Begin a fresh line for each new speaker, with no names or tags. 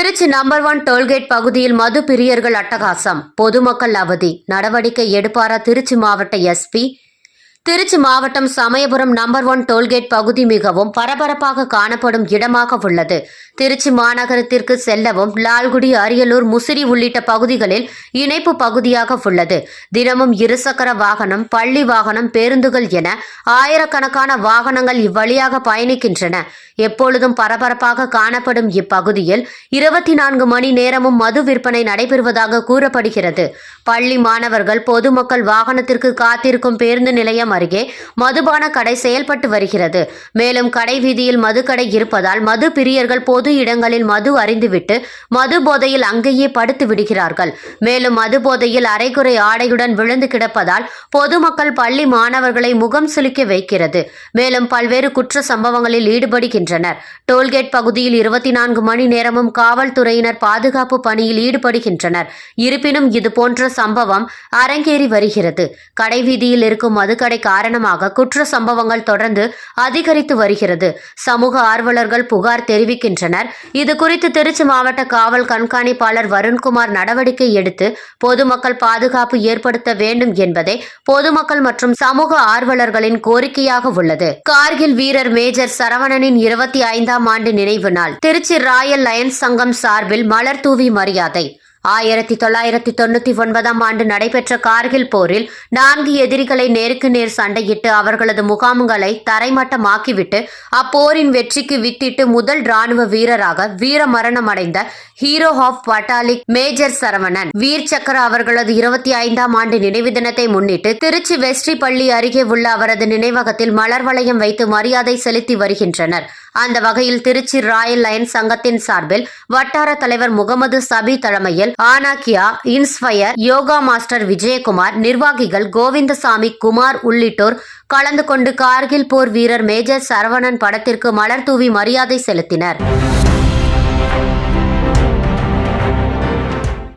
Trichy number one toll gate பகுதியில் மது பிரியர்கள் அட்டகாசம். பொதுமக்கள் அவதி. நடவடிக்கை எடுப்பாரா திருச்சி மாவட்ட எஸ்பி திருச்சி மாவட்டம் சமயபுரம் நம்பர் ஒன் டோல்கேட் பகுதி மிகவும் பரபரப்பாக காணப்படும் இடமாக உள்ளது. திருச்சி மாநகரத்திற்கு செல்லவும் லால்குடி அரியலூர் முசிறி உள்ளிட்ட பகுதிகளில் இணைப்பு பகுதியாக உள்ளது. தினமும் இருசக்கர வாகனம் பள்ளி வாகனம் பேருந்துகள் என ஆயிரக்கணக்கான வாகனங்கள் இவ்வழியாக பயணிக்கின்றன. எப்பொழுதும் பரபரப்பாக காணப்படும் இப்பகுதியில் இருபத்தி நான்கு மணி நேரமும் மது விற்பனை நடைபெறுவதாக கூறப்படுகிறது. பள்ளி மாணவர்கள் பொதுமக்கள் வாகனத்திற்கு காத்திருக்கும் பேருந்து நிலையம் அருகே மதுபான கடை செயல்பட்டு வருகிறது. மேலும் கடை வீதியில் மதுக்கடை இருப்பதால் மது பிரியர்கள் பொது இடங்களில் மது அறிந்துவிட்டு மது போதையில் அங்கேயே படுத்து விடுகிறார்கள். மேலும் மது போதையில் அரைகுறை ஆடையுடன் விழுந்து கிடப்பதால் பொதுமக்கள் பள்ளி மாணவர்களை முகம் சுளிக்க வைக்கிறது. மேலும் பல்வேறு குற்ற சம்பவங்களில் ஈடுபடுகின்றனர். வருகின்றனர் டோல்கேட் பகுதியில் இருபத்தி நான்கு மணி நேரமும் காவல்துறையினர் பாதுகாப்பு பணியில் ஈடுபடுகின்றனர். இருப்பினும் இதுபோன்ற சம்பவம் அரங்கேறி வருகிறது. கடைவீதியில் இருக்கும் மதுக்கடை காரணமாக குற்ற சம்பவங்கள் தொடர்ந்து அதிகரித்து வருகிறது. சமூக ஆர்வலர்கள் புகார் தெரிவிக்கின்றனர். இது குறித்து திருச்சி மாவட்ட காவல் கண்காணிப்பாளர் வருண்குமார் நடவடிக்கை எடுத்து பொதுமக்கள் பாதுகாப்பு ஏற்படுத்த வேண்டும் என்பதே பொதுமக்கள் மற்றும் சமூக ஆர்வலர்களின் கோரிக்கையாக உள்ளது. கார்கில் வீரர் மேஜர் சரவணனின் இருபத்தி ஐந்தாம் ஆண்டு நினைவு நாள். திருச்சி ராயல் லயன்ஸ் சங்கம் சார்பில் மலர் தூவி மரியாதை. ஆயிரத்தி தொள்ளாயிரத்தி தொண்ணூத்தி ஒன்பதாம் ஆண்டு நடைபெற்ற கார்கில் போரில் நான்கு எதிரிகளை நேருக்கு நேர் சண்டையிட்டு அவர்களது முகாம்களை தரைமட்டமாக்கிவிட்டு அப்போரின் வெற்றிக்கு வித்திட்டு முதல் ராணுவ வீரராக வீர மரணம் அடைந்த hero of Batalik major Saravanan. Vir Chakra அவர்களது இருபத்தி ஐந்தாம் ஆண்டு நினைவு தினத்தை முன்னிட்டு திருச்சி வெஸ்ட்ரி பள்ளி அருகே உள்ள அவரது நினைவகத்தில் மலர் வளையம் வைத்து மரியாதை செலுத்தி வருகின்றனர். அந்த வகையில் திருச்சி ராயல் லயன்ஸ் சங்கத்தின் சார்பில் வட்டார தலைவர் முகமது சபி தலைமையில் ஆனாக்கியா இன்ஸ்பயர் யோகா மாஸ்டர் விஜயகுமார் நிர்வாகிகள் கோவிந்தசாமி குமார் உள்ளிட்டோர் கலந்து கொண்டு கார்கில் போர் வீரர் மேஜர் சரவணன் படத்திற்கு மலர் தூவி மரியாதை செலுத்தினர்.